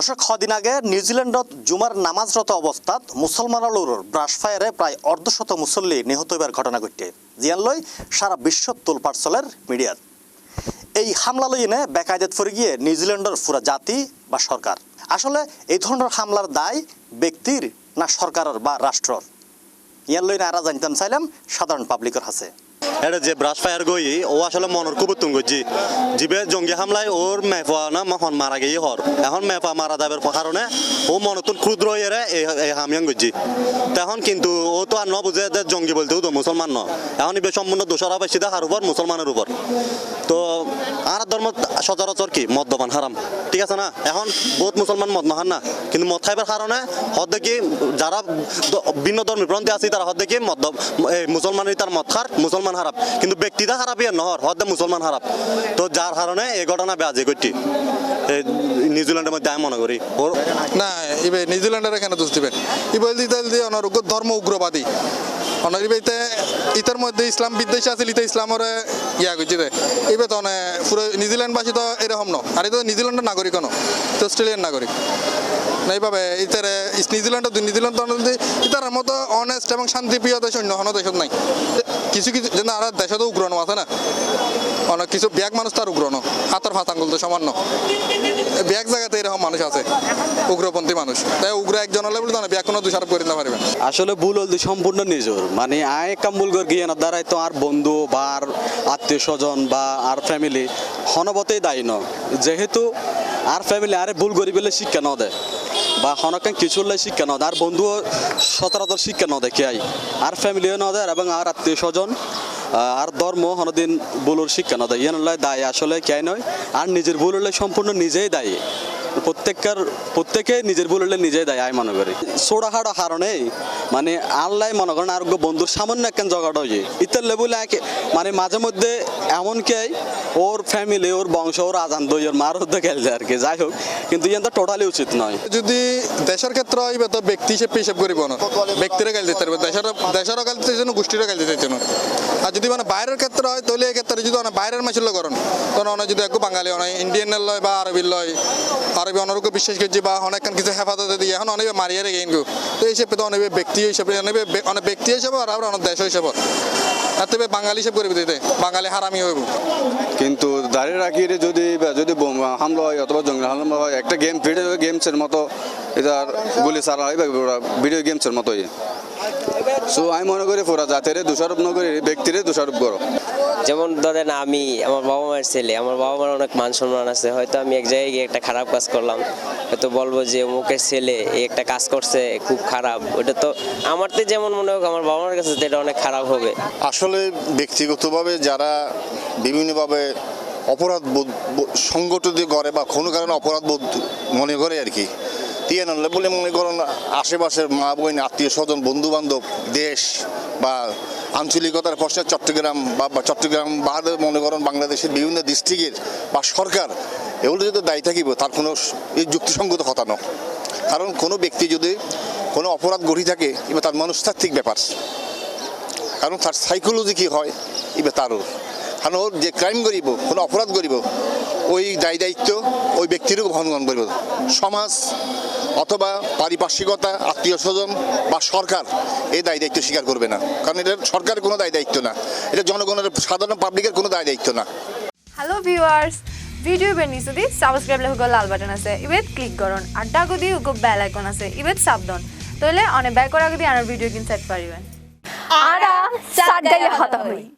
দর্শক কদিন আগে নিউজিল্যান্ডত জুমার নামাজরত অবস্থাত মুসলমানলোর ব্রাশ ফায়ারে প্রায় অর্ধশত মুসল্লি নিহত হইবার ঘটনা ঘটে জিয়ান লই সারা বিশ্ব তোলপার চলের মিডিয়াত এই হামলা লই এনে বেকায়দাত ফরে গিয়ে নিউজিল্যান্ডের পুরা জাতি বা সরকার। আসলে এই ধরনের হামলার দায় ব্যক্তির না সরকারের বা রাষ্ট্রর। ইয়ার লই না আরা জানতাম চাইলাম সাধারণ পাবলিকের হাসে। এটা যে ব্রাশ ফায়ার গই, ও আসলে মনের খুব তুঙ্গ জি জিবে জঙ্গি হামলায় ওর মেফা না মহন মারা গিয়ে হর। এখন মেফা মারা যাবার কারণে ও মনতুন ক্ষুদ্র এরে এই হামিয়াং গজি। তখন কিন্তু ও তো আর ন বুঝে যে জঙ্গি বলতেও তো মুসলমান ন এখন ইবে সম্পূর্ণ দোষরা পাইছি হার উপর, মুসলমানের উপর। তো আর ধর্ম সচরাচর কি? মদ্যপান, হারাম। ঠিক আছে না? এখন বহুত মুসলমান মদ নহান না। কিন্তু মদ খাইবার কারণে হদ কি যারা ভিন্ন ধর্মের প্রান্তে আছে, তারা হদ কি মদ মুসলমানের তার মদ খার মুসলমান হারাপ। কিন্তু ব্যক্তিটা হারাপ ইয়ে নহর হদ মুসলমান হারাপ। তো যার কারণে এই ঘটনা বেয়াজে করছি নিউজিল্যান্ডের মধ্যে আমি মনে করি। না, ইবে নিউজিল্যান্ডের এখানে দোষ দিবেন। ইবল ধর্ম উগ্রবাদী। অনার ইবেতে ইতার মধ্যে ইসলাম বিদ্বেষ আছে, ইতে ইসলামরে ইয়া করছি দে ইবে তো পুরো নিউজিল্যান্ডবাসী তো এরকম ন। আর তো নিউজিল্যান্ডের নাগরিক ন, তো অস্ট্রেলিয়ান নাগরিক। না, এইভাবে ইতারে নিউজিল্যান্ড নিউজিল্যান্ড ইতার মতো অনেস্ট এবং শান্তিপ্রিয় দেশ অন্য কোনো দেশত নাই। কিছু কিছু যেন আর দেশত উগ্রণ আছে না। অনেক কিছু ব্যাগ মানুষ তার উগ্রণ হাতর ফাতাঙ্গুল তো সমান ন ব্যাগ জায়গাতে এরকম মানুষ আছে, উগ্রপন্থী মানুষ। তাই উগ্র একজন হলে বলে ব্যাগ কোনো দোষারোপ করে দিতে পারবেন আসলে ভুল হল সম্পূর্ণ নিজের। মানে আয় কাম্বুল গর গিয়ে দ্বারাই তো আর বন্ধু বা আর আত্মীয় স্বজন বা আর ফ্যামিলি হনবতেই দায়ী ন। যেহেতু আর ফ্যামিলি আরে ভুল করি পেলে শিক্ষা ন দেয়। বা হনকান কিছু লাই শিক্ষা নদ আর বন্ধুও সচরাচর শিক্ষা ন দেয় কে আই আর ফ্যামিলিও নদের এবং আর আত্মীয় স্বজন আর ধর্ম হনদিন বুলুর শিক্ষা নদে। ইয়ান দায়ী, আসলে কে নয়। আর নিজের ভুল সম্পূর্ণ নিজেই দায়ী। প্রত্যেককার, প্রত্যেকে নিজের ভুল হলে নিজেই দায় আয় মনে করি। সোড়াহাড়া কারণে মানে আল্লাহ মনে করেন আরোগ্য বন্ধুর সামান্য একখান জগাটা হয়ে ইতার লেবুলে মানে মাঝে মধ্যে এমন কে, ওর ফ্যামিলি ওর বংশ, ওর আজান দই, ওর মার হতে খেলছে আর কি, যাই হোক। কিন্তু ইয়ান টোটালি উচিত নয়। যদি দেশের ক্ষেত্রে হইবে তো ব্যক্তি হিসেবে হিসাব করিব না। ব্যক্তিরে দিতে পারবে দেশের দেশেরও দিতে জন্য গোষ্ঠীরও দিতে জন্য আর যদি মানে বাইরের ক্ষেত্রে হয়, তাহলে এই ক্ষেত্রে যদি অনেক বাইরের মাসের লোক করেন তখন অনেক যদি একটু বাঙালি অনেক ইন্ডিয়ানের লয় বা আরবির লয় আরবি অনেক বিশ্বাস করছি বা অনেক কিছু হেফাজতে দিয়ে এখন অনেক মারিয়ে রেখে গো তো এই হিসেবে তো অনেক ব্যক্তি হিসেবে, অনেক অনেক ব্যক্তি হিসেবে আর আবার অনেক দেশ হিসেবে। তবে বাঙালি হিসেবে করবে দিতে, বাঙালি হারামি হইব। কিন্তু দাঁড়িয়ে রাখি রে যদি যদি হামলা হয় অথবা জঙ্গল হামলা হয়, একটা গেম ভিডিও গেমসের মতো এটা গুলি সারা হয় ভিডিও গেমসের মতোই। সো আমি মনে করি পুরা জাতের দোষারোপ ন করি ব্যক্তিরে দোষারোপ করো। যেমন ধরেন আমি আমার বাবা মায়ের ছেলে আমার বাবা মার অনেক মান সম্মান আছে হয়তো আমি এক জায়গায় গিয়ে একটা খারাপ কাজ করলাম। হয়তো বলব যে অমুকের ছেলে এই একটা কাজ করছে খুব খারাপ। ওটা তো আমার তো যেমন মনে হোক আমার বাবা মার কাছে তো এটা অনেক খারাপ হবে। আসলে ব্যক্তিগতভাবে যারা বিভিন্নভাবে অপরাধ বোধ বোধ- সংগঠিত করে বা কোনো কারণে অপরাধ বোধ মনে করে আর কি দিয়ে বলে মনে করুন, আশেপাশের মা বোন, আত্মীয় স্বজন বন্ধু বান্ধব দেশ বা আঞ্চলিকতার প্রশ্নে চট্টগ্রাম বা চট্টগ্রাম বাদে মনে করেন, বাংলাদেশের বিভিন্ন ডিস্ট্রিক্টের বা সরকার, এগুলো যদি দায়ী থাকিব, তার কোনো যুক্তিসঙ্গত কথা নয়। কারণ কোনো ব্যক্তি যদি কোনো অপরাধ গড়ি থাকে, এবার তার মনস্তাত্ত্বিক ব্যাপার। কারণ তার সাইকোলজি কি হয়, এবার তারও কারণ ওর যে ক্রাইম করিব কোনো অপরাধ করিব ওই দায় দায়িত্ব ওই ব্যক্তিরও বহন করিব। সমাজ অথবা পারিপার্শ্বিকতা আত্মীয় স্বজন বা সরকার এই দায় দায়িত্ব স্বীকার করবে না। কারণ এটা সরকারের কোনো দায় দায়িত্ব না। এটা জনগণের সাধারণ পাবলিকের কোনো দায় দায়িত্ব না। হেল্ল' ভিউৱাৰ্ছ ভিডিঅ' বেনিছ যদি ছাবস্ক্ৰাইব লেখক লাল বাটন আছে। ইবেত ক্লিক কৰণ আৰু তাৰ গদি হুক বেল আইকন আছে। ইবেত সাবধান। তইলে অনে বেক কৰা গদি আনৰ ভিডিঅ' কিন চাইট পাৰিবেন Ara, sadaya hata hui.